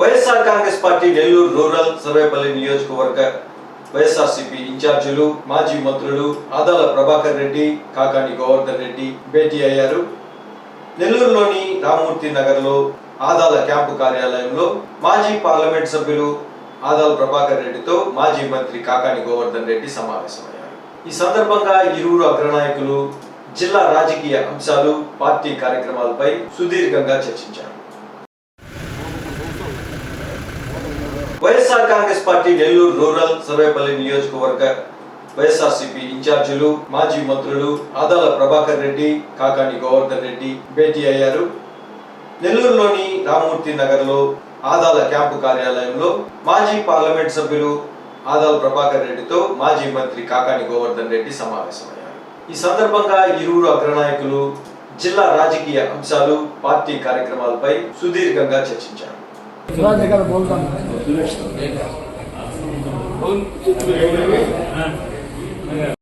YSR Congress party Nellore rural Sarvepalli నియోజకవర్గ వైఎస్ఆర్సీపీ ఇన్ఛార్జీలు మాజీ మంత్రులు ఆదాల ప్రభాకర్ రెడ్డి కాకాని గోవర్ధన్ రెడ్డి భేటీ అయ్యారు. నెల్లూరులోని రామూర్తి నగర్లో ఆదాల క్యాంపు కార్యాలయంలో మాజీ పార్లమెంట్ సభ్యులు ఆదాల ప్రభాకర్ రెడ్డితో మాజీ మంత్రి కాకాని గోవర్ధన్ రెడ్డి సమావేశమయ్యారు. ఈ సందర్భంగా ఇరువురు అగ్రనాయకులు జిల్లా రాజకీయ అంశాలు పార్టీ కార్యక్రమాలపై సుదీర్ఘంగా చర్చించారు. వైఎస్ఆర్ కాంగ్రెస్ పార్టీ నెల్లూరు రూరల్ సర్వేపల్లి నియోజకవర్గ వైఎస్ఆర్సీపీ ఇన్ఛార్జీలు మాజీ మంత్రులు ఆదాల ప్రభాకర్ రెడ్డి కాకాని గోవర్ధన్ రెడ్డి భేటీ అయ్యారు. నెల్లూరులోని రామూర్తి నగర్లో ఆదాల క్యాంపు కార్యాలయంలో మాజీ పార్లమెంట్ సభ్యులు ఆదాల ప్రభాకర్ రెడ్డితో మాజీ మంత్రి కాకాని గోవర్ధన్ రెడ్డి సమావేశమయ్యారు. ఈ సందర్భంగా ఇరువురు అగ్రనాయకులు జిల్లా రాజకీయ అంశాలు పార్టీ కార్యక్రమాలపై సుదీర్ఘంగా చర్చించారు. রাজ এখানে বলতাম